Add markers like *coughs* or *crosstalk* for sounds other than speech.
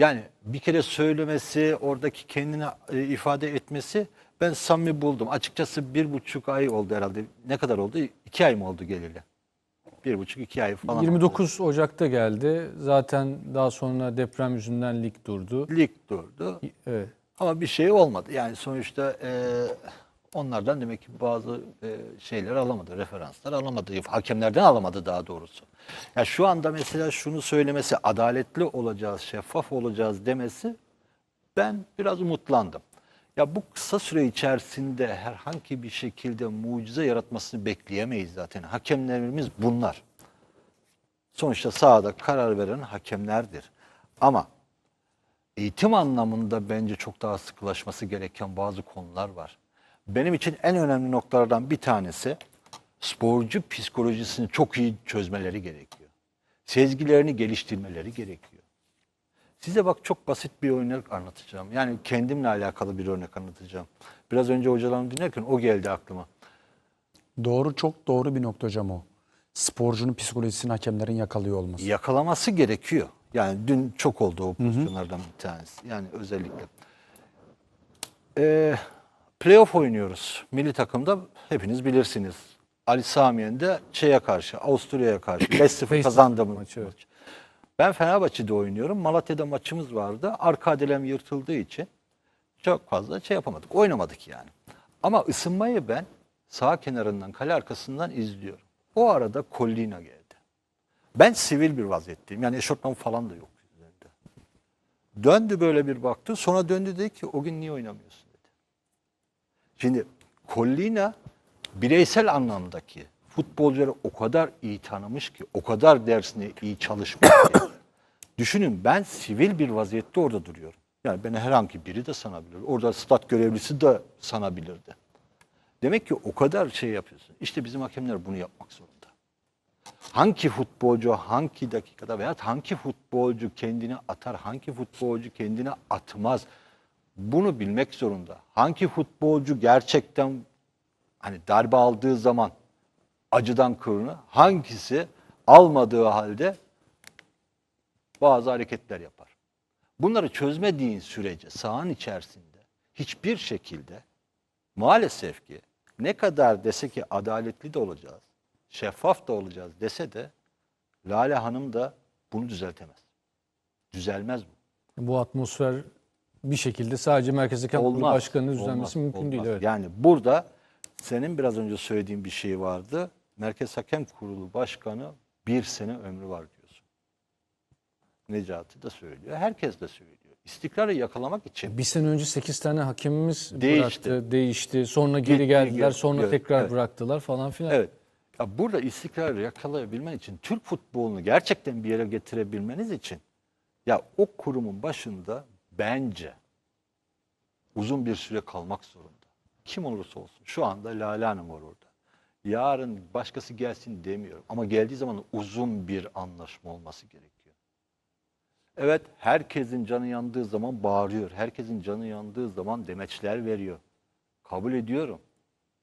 Yani bir kere söylemesi, oradaki kendini e, ifade etmesi ben samimi buldum. Açıkçası bir buçuk ay oldu herhalde. Ne kadar oldu? İki ay mı oldu geleli? Bir buçuk, iki ay falan oldu. 29 Ocak'ta geldi. Zaten daha sonra deprem yüzünden lig durdu. Lig durdu. Evet. Ama bir şey olmadı. Yani sonuçta e, onlardan demek ki bazı e, şeyler alamadı, referanslar alamadı. Hakemlerden alamadı daha doğrusu. Ya şu anda mesela şunu söylemesi, adaletli olacağız, şeffaf olacağız demesi ben biraz umutlandım. Ya bu kısa süre içerisinde herhangi bir şekilde mucize yaratmasını bekleyemeyiz zaten. Hakemlerimiz bunlar. Sonuçta sahada karar veren hakemlerdir. Ama eğitim anlamında bence çok daha sıkılaşması gereken bazı konular var. Benim için en önemli noktalardan bir tanesi sporcu psikolojisini çok iyi çözmeleri gerekiyor. Sezgilerini geliştirmeleri gerekiyor. Size bak çok basit bir örnek anlatacağım. Yani kendimle alakalı bir örnek anlatacağım. Biraz önce hocalarımı dinlerken o geldi aklıma. Doğru çok doğru bir nokta hocam o. Sporcunun psikolojisini hakemlerin yakalıyor olması. yakalaması gerekiyor. Yani dün çok oldu o pozisyonlardan bir tanesi. Yani özellikle. Ee, playoff oynuyoruz. Milli takımda hepiniz bilirsiniz. Ali Samiyen de şeye karşı, Avusturya'ya karşı *coughs* 5-0 kazandığımız maçı, maç. evet. Ben Fenerbahçe'de oynuyorum. Malatya'da maçımız vardı. Arka adelem yırtıldığı için çok fazla şey yapamadık. Oynamadık yani. Ama ısınmayı ben sağ kenarından, kale arkasından izliyorum. O arada Collina geldi. Ben sivil bir vaziyetteyim. Yani eşofman falan da yok üzerinde. Döndü böyle bir baktı. Sonra döndü dedi ki o gün niye oynamıyorsun. Şimdi Collina bireysel anlamdaki futbolcuları o kadar iyi tanımış ki, o kadar dersini iyi çalışmış ki. *coughs* Düşünün ben sivil bir vaziyette orada duruyorum. Yani beni herhangi biri de sanabilir. Orada stat görevlisi de sanabilirdi. Demek ki o kadar şey yapıyorsun. İşte bizim hakemler bunu yapmak zorunda. Hangi futbolcu hangi dakikada veya hangi futbolcu kendini atar, hangi futbolcu kendini atmaz bunu bilmek zorunda. Hangi futbolcu gerçekten hani darbe aldığı zaman acıdan kırını, hangisi almadığı halde bazı hareketler yapar. Bunları çözmediğin sürece sahanın içerisinde hiçbir şekilde maalesef ki ne kadar dese ki adaletli de olacağız, şeffaf da olacağız dese de Lale Hanım da bunu düzeltemez. Düzelmez bu. Bu atmosfer bir şekilde sadece Merkez Hakem Kurulu Olmaz. Başkanı'nın düzenlemesi olmaz, mümkün değil. olmaz. Evet. Yani burada senin biraz önce söylediğin bir şey vardı. Merkez Hakem Kurulu Başkanı bir sene ömrü var diyorsun. Necati de söylüyor. Herkes de söylüyor. İstikrarı yakalamak için Bir sene önce 8 tane hakemimiz Değişti. bıraktı, değişti. Sonra geri Gitti, geldiler, geri- sonra evet, tekrar evet. bıraktılar falan filan. Evet. Ya burada istikrarı yakalayabilmen için Türk futbolunu gerçekten bir yere getirebilmeniz için ya o kurumun başında bence uzun bir süre kalmak zorunda. Kim olursa olsun. Şu anda Lale Hanım var orada. Yarın başkası gelsin demiyorum. Ama geldiği zaman uzun bir anlaşma olması gerekiyor. Evet herkesin canı yandığı zaman bağırıyor. Herkesin canı yandığı zaman demeçler veriyor. Kabul ediyorum.